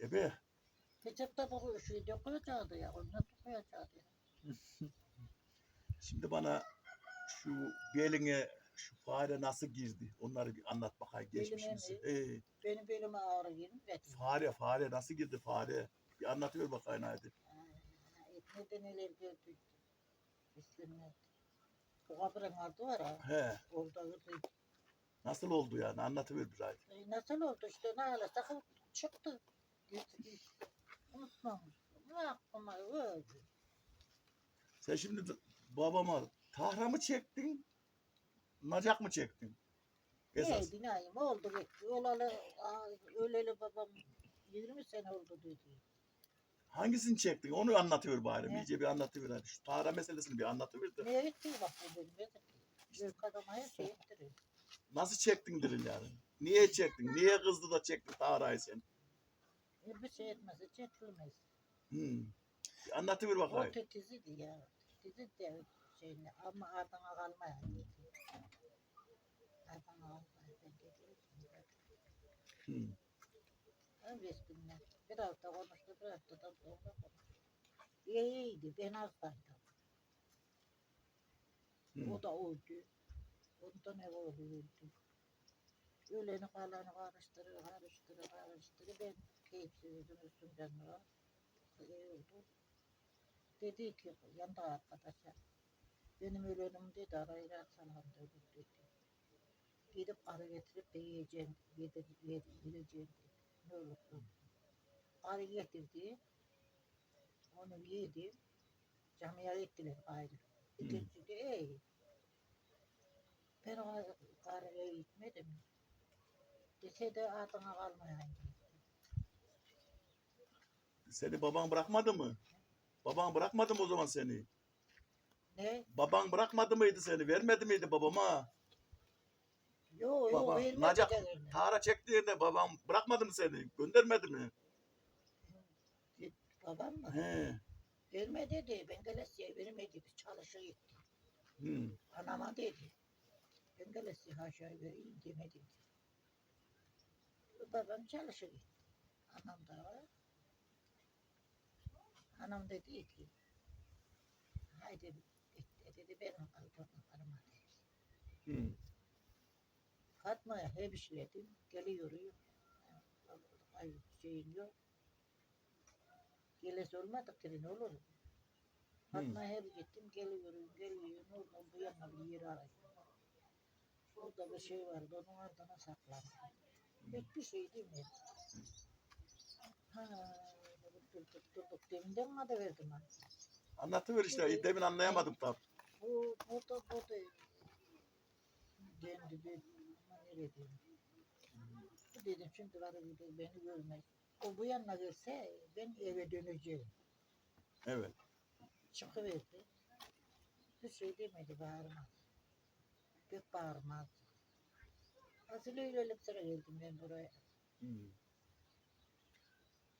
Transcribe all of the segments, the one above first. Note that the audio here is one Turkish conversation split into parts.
Ebe Recep'te bu şeyi dokuyacaktı ya. Onu dokuyacaktı. şimdi bana şu beline şu fare nasıl girdi? Onları bir anlat bakayım geçmişimizi. mi? Ee, Benim belime ağrı. Etme. fare fare nasıl girdi fare? Bir anlatıyor bakayım hadi. Etmeden neler gördü. İslimler. Bu kabrin ardı var ha. He, Orada öyle. nasıl oldu yani? Anlatıver bir hadi. E, nasıl oldu işte ne hala sakın çıktı. Gitti. Unutmamış. Ne Sen şimdi babama tahra mı çektin? Nacak mı çektin? Esas. Neydi neyim oldu gitti. Olalı, aa, öleli babam 20 sene oldu dedi. Hangisini çektin? Onu anlatıyor bari. Ne? İyice bir anlatıver hadi. Şu tahra meselesini bir anlatıver de. Neye gitti bak bu benim. Büyük adama her şey. Nasıl çektin dirin yani? Niye çektin? Niye kızdı da çektin tahrayı sen? Bir şey etmezse çekilmez. Hmm. Bir anlatıver O bakayım. titiziydi ya. Titiz de şeyini ama ardına kalmaya gitti. Ardına kalmaya ben dedim. Hmm. Öyle günler. Bir hafta konuştu, bir haftadan sonra konuştu. İyiydi, ben hastaydım. Hmm. O da öldü. Ondan ev oğlu öldü. Öleni kalanı karıştırır, karıştırır, karıştırır. Ben keyifsizdim üstümden var. Dedi ki yanında arkadaşa. Benim ölenim dedi arayla salam dedi. dedi. Gidip arı getirip de yiyeceğim, yedir, yedir, yiyeceğim dedi. Ne olursa. Arı getirdi. Onu yedi. Camiye ettiler ayrı. İkinci de iyi. Ben o karıya gitmedim. Dese de ardına kalmayan Seni baban bırakmadı mı? Baban bırakmadı mı o zaman seni? Ne? Baban bırakmadı mıydı seni? Vermedi miydi babama? Yo yo Baba, vermedi de vermedi. Tahra çektiğinde babam bırakmadı mı seni? Göndermedi mi? Babam mı? He. Verme dedi. Ben gelesiye vermedi. Biz çalışa gitti. Hmm. Anama dedi. Ben gelesiye haşa vereyim demedim. Babam çalışa gitti. Anam da var. Anam dedi ki haydi dedi benim kalbim karıma dedi. Hmm. Fatma'ya hep işledim. Geliyorum. Ay şeyin yok. Geles olmadık dedi ne olur. Fatma'ya hep gittim. Geliyorum, geliyorum. Oradan bu yana bir yer arayın. Orada bir şey vardı. Onun ardına saklandım. Hiçbir şey değil mi? Ha, durduk durduk. Deminden mi verdim ben? Anlatıver işte. Demin anlayamadım tam. Bu, bu da, bu da. Dendi, dendi. Ama nereye dedim. Şimdi var burada beni görmez. O bu yanına gelse ben eve döneceğim. Evet. Çıkıverdi. Bir şey demedi bağırmaz. Pek bağırmaz. Nasıl öyle öyle sıra geldim ben buraya. Hmm.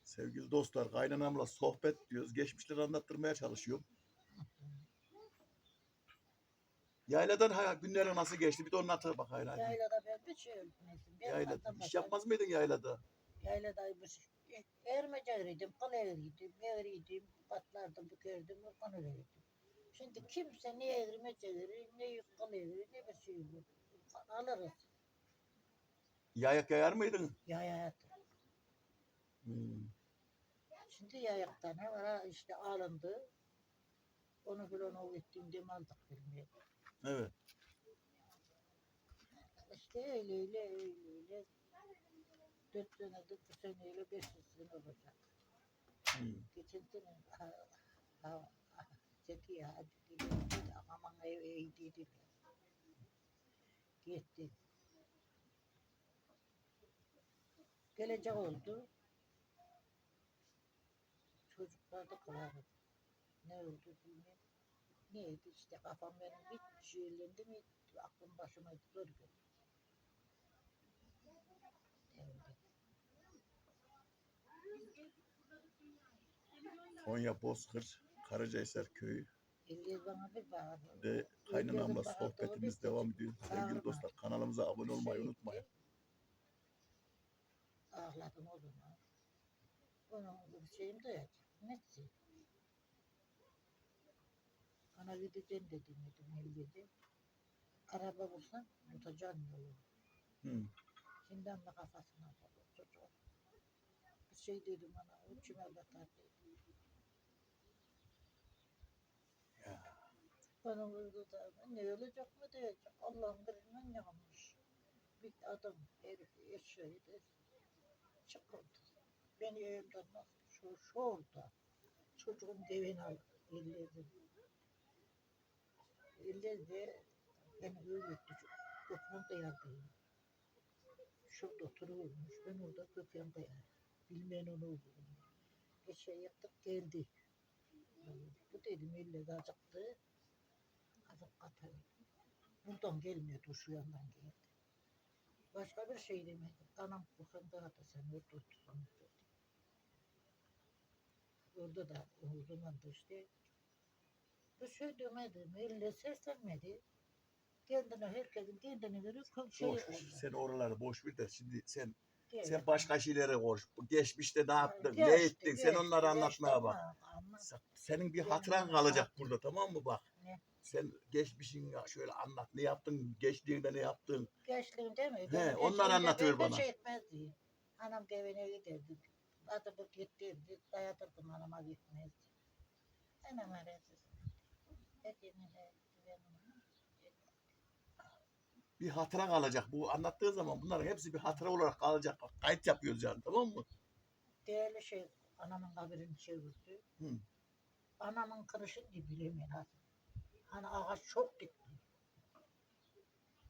Sevgili dostlar, kaynanamla sohbet diyoruz. Geçmişleri anlattırmaya çalışıyorum. Yayladan ha, günlerin nasıl geçti? Bir de onu anlatır bak hala. Yaylada ben bir şey ölmedim. Ben Yaylada. İş yapmaz mıydın yaylada? Yayladaymış. Ermece eğriydim, kıl eğriydim, eğriydim, patlardım, bükerdim, kıl eğriydim. Şimdi kimse ne eğrime çevirir, ne yıkıl eğrir, ne bir şey yok. Alırız. Yayak yayar mıydın? Yayat. Hmm. Şimdi yayakta ne var ha işte alındı. Onu filan o gittiğimde aldık bilmeye. Evet. İşte öyle öyle öyle öyle. Dört senedir bu seneyle beş sene olacak. Hmm. Geçen sene ha, ha, Zeki hadi gidelim dedi. Aman ev dedi. Gitti. Gelecek oldu. Da kılardı. Ne oldu bilmiyorum. Neydi işte kafam benim hiç şeylendi mi aklım başıma zor geldi. Konya Bozkır, Karacahisar köyü de kaynanamla sohbetimiz devam ediyor. Sevgili dostlar kanalımıza abone olmayı unutmayın. Ağladım o zaman. Onun şeyim de yok. Nesi? Bana gideceğim dedim dedim elbette. Araba bulsam tutacağım yolu. Hı. Şimdiden de kafasına kalır çocuk. Bir şey dedim ona, o kime bakar dedim. Ya. Bana vurdu da ne olacak mı diyecek. Allah'ın birinden yanmış. Bir adam herif yaşıyordu. Çıkıldı. Beni evimden nasıl şu, şu orada. Çocuğun devini elledi. Elledi. Beni öldürdü. Gökmen dayardıyım. Şurada oturuyormuş. Ben orada Gökmen dayar. Bilmeyen onu öldürdüm. Bir şey yaptık geldi. Bu dedim elle acıktı. Azıp kapalı. Buradan gelmiyordu şu yandan geldi. Başka bir şey demedim. Anam kursan daha da sen orada dedi. Orada da o zaman da işte bir şey demedim. Elle seslenmedi. Kendine herkesin kendine göre şey Boş. Sen oraları boş ver de şimdi sen Geldi. sen başka şeylere konuş. Geçmişte ne yaptın? Geçti, ne ettin? Sen geçti, onları geçti anlatmaya bak. ama- Sa- Senin bir hatıran kalacak burada tamam mı bak? Ne? Sen geçmişin ya şöyle anlat. Ne yaptın? Geçtiğinde ne yaptın? Gençliğimde mi? He, onlar anlatıyor bana. Şey etmezdi. Anam evine giderdi. Adımı gittirdi. Dayatırdım anama gitmezdi. Anam arası. Hepini de. Bir hatıra kalacak. Bu anlattığı zaman bunların hepsi bir hatıra olarak kalacak. Kayıt yapıyoruz yani tamam mı? Değerli şey anamın kabirini çevirdi. Hı. Anamın kırışını diye bilemiyorum. ha. Hani ağaç çok gitti.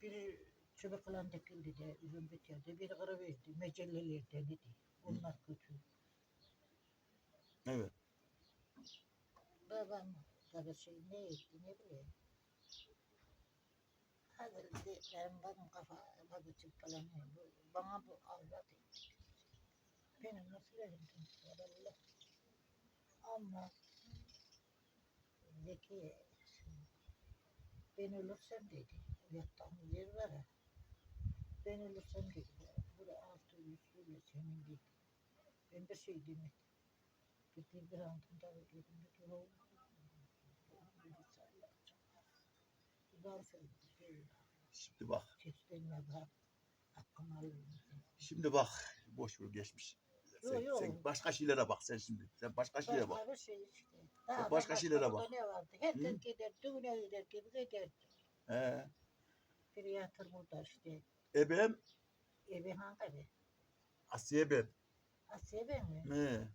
Biri çubuklan dikildi de üzüm bitirdi. Biri kırıverdi. Mecellelerden idi. Onlar kötü. Evet. Babam tabii şey ne etti ne bileyim. Hazır de benim kafa ne bu bana bu avrat etti. Benim nasıl elimden Allah. Ama Zeki ben ölürsem dedi. Yattığımız yer var. Ben ölürsem dedi. Buraya altı yüzüyle senin dedi. Ben bir şey demedim. Gittim bir altında bir dur oğlum. Şimdi bak. Şimdi bak. Boş ver geçmiş. Sen, Yo, yo. sen başka şeylere bak sen şimdi. Sen başka şeylere bak. Başka şey işte. başka bak, şeylere orada bak. Ne vardı? Herkes Hı? gider, düğüne gider gibi gider. He. Bir yatır burada işte. Ebem Evi hangi? Asiye ben. Asiye ben mi? He.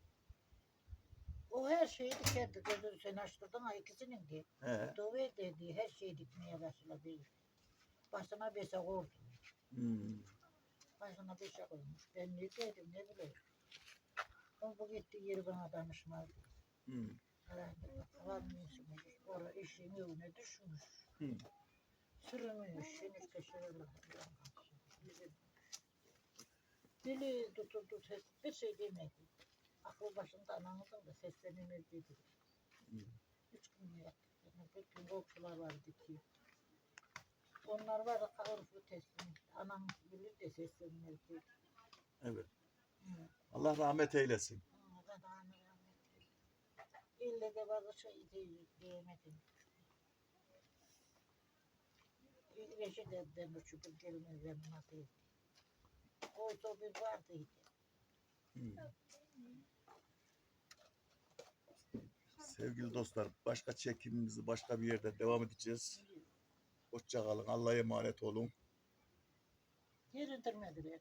O her şeyi dikerdi. Gözünü sen açtırdın ha ikisinin de. He. Dove dedi her şeyi dikmeye başladı. Başına beşe koydu. Hmm. Başına beşe koymuş. Ben ne dedim ne bileyim. O bu gitti yeri bana danışmadı. Hmm. Kalanmışmış. Orada işin yoluna düşmüş. Hı. Sürünmüş. Şimdi kaşırırlar. Dili tutuldu ses. Bir şey demedi. Aklı başında anamızın da seslenemez dedi. Hı. Üç gün yattı. Bir gün komşular vardı ki. Onlar var kavurfu teslim. Anam bilir de seslenmez dedi. Evet. Hı. Allah rahmet eylesin. Ben anı rahmet eylesin. İlle de bazı şey diyemedim. Reşit evden uçup gelmez yanıma değil. Oysa bir vardıydı. Hmm. Sevgili dostlar, başka çekimimizi başka bir yerde devam edeceğiz. Hoşça kalın. Allah'a emanet olun. Yerindirmediler.